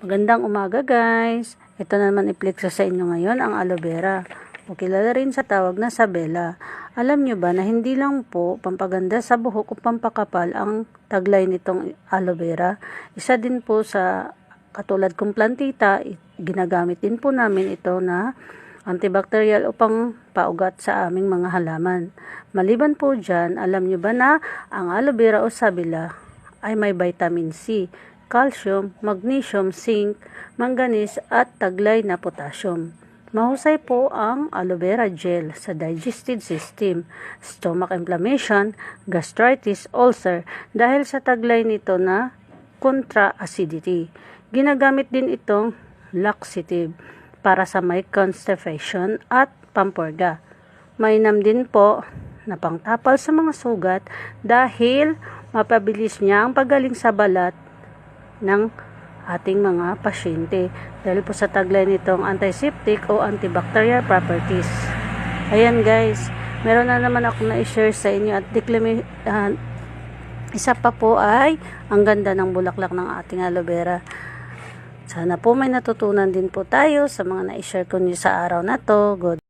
Magandang umaga guys. Ito naman i-flex sa inyo ngayon ang aloe vera. O kilala rin sa tawag na sabela. Alam nyo ba na hindi lang po pampaganda sa buhok o pampakapal ang taglay nitong aloe vera. Isa din po sa katulad kong plantita, ginagamit din po namin ito na antibacterial upang paugat sa aming mga halaman. Maliban po dyan, alam nyo ba na ang aloe vera o sabila ay may vitamin C, calcium, magnesium, zinc, manganese at taglay na potassium. Mahusay po ang aloe vera gel sa digestive system, stomach inflammation, gastritis, ulcer dahil sa taglay nito na contra-acidity. Ginagamit din itong laxative para sa may constipation at pampurga. Mainam din po na pangtapal sa mga sugat dahil mapabilis niya ang pagaling sa balat ng ating mga pasyente dahil po sa taglay nitong antiseptic o antibacterial properties. Ayan guys, meron na naman ako na i-share sa inyo at declami, ah, isa pa po ay ang ganda ng bulaklak ng ating aloe vera. Sana po may natutunan din po tayo sa mga na-share ko niyo sa araw na to. Good